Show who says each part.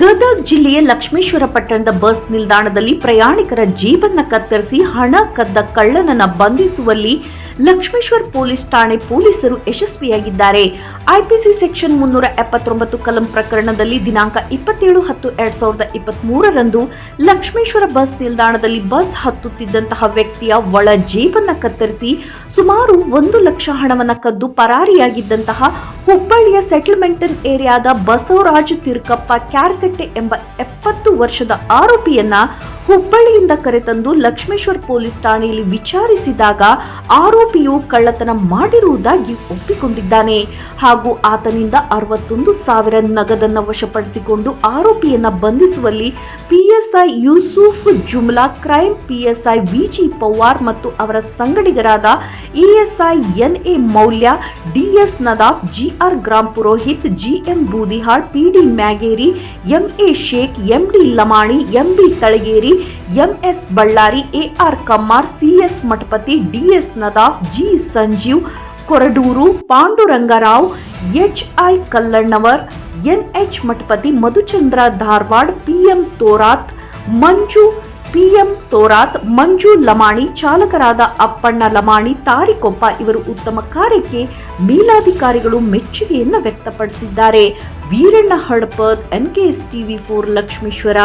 Speaker 1: ಗದಗ ಜಿಲ್ಲೆಯ ಲಕ್ಷ್ಮೇಶ್ವರ ಪಟ್ಟಣದ ಬಸ್ ನಿಲ್ದಾಣದಲ್ಲಿ ಪ್ರಯಾಣಿಕರ ಜೀವನ ಕತ್ತರಿಸಿ ಹಣ ಕದ್ದ ಕಳ್ಳನನ್ನ ಬಂಧಿಸುವಲ್ಲಿ ಲಕ್ಷ್ಮೇಶ್ವರ ಪೊಲೀಸ್ ಠಾಣೆ ಪೊಲೀಸರು ಯಶಸ್ವಿಯಾಗಿದ್ದಾರೆ. ಐಪಿಸಿ ಸೆಕ್ಷನ್ ಮುನ್ನೂರ ಎಪ್ಪತ್ತೊಂಬತ್ತು ಕಲಂ ಪ್ರಕರಣದಲ್ಲಿ ದಿನಾಂಕ ಇಪ್ಪತ್ತೇಳು ಹತ್ತು ಎರಡ್ ಸಾವಿರದ ಇಪ್ಪತ್ತ್ ಮೂರರಂದು ಲಕ್ಷ್ಮೇಶ್ವರ ಬಸ್ ನಿಲ್ದಾಣದಲ್ಲಿ ಬಸ್ ಹತ್ತುತ್ತಿದ್ದಂತಹ ವ್ಯಕ್ತಿಯ ಒಳ ಜೇಬನ್ನ ಕತ್ತರಿಸಿ ಸುಮಾರು ಒಂದು ಲಕ್ಷ ಹಣವನ್ನು ಕದ್ದು ಪರಾರಿಯಾಗಿದ್ದಂತಹ ಹುಬ್ಬಳ್ಳಿಯ ಸೆಟಲ್ಮೆಂಟನ್ ಏರಿಯಾದ ಬಸವರಾಜ್ ತಿರುಕಪ್ಪ ಕ್ಯಾರ್ಕಟ್ಟೆ ಎಂಬ ಎಪ್ಪತ್ತು ವರ್ಷದ ಆರೋಪಿಯನ್ನ ಹುಬ್ಬಳ್ಳಿಯಿಂದ ಕರೆತಂದು ಲಕ್ಷ್ಮೇಶ್ವರ ಪೊಲೀಸ್ ಠಾಣೆಯಲ್ಲಿ ವಿಚಾರಿಸಿದಾಗ ಆರೋಪಿಯು ಕಳ್ಳತನ ಮಾಡಿರುವುದಾಗಿ ಒಪ್ಪಿಕೊಂಡಿದ್ದಾನೆ. ಹಾಗೂ ಆತನಿಂದ ಅರವತ್ತೊಂದು ಸಾವಿರ ನಗದನ್ನು ವಶಪಡಿಸಿಕೊಂಡು ಆರೋಪಿಯನ್ನ ಬಂಧಿಸುವಲ್ಲಿ PSI Yusuf Jumla crime PSI V G Pawar ಮತ್ತು ಅವರ ಸಂಗಡಿಗರಾದ ESI NA Maulya DS Nadaf GR Grampurohit GM Boodihal PD Myageri MA Shaikh MD Lamani MB Talageri MS Ballari AR Kammar CS Mathapati DS Nadaf G Sanjeev Koradur Pandurangarao H I Kallannavar N H Mathapati Madhuchandra Dharwad, PM Thorat, Manju, PM Thorat, Manju Lamani, ಚಾಲಕರಾದ Appanna Lamani, Tarikoppa ಇವರು ಉತ್ತಮ ಕಾರ್ಯಕ್ಕೆ ಮೇಲಾಧಿಕಾರಿಗಳು ಮೆಚ್ಚುಗೆಯನ್ನು ವ್ಯಕ್ತಪಡಿಸಿದ್ದಾರೆ. Veeranna Hadapad NKS TV four Lakshmeshwar.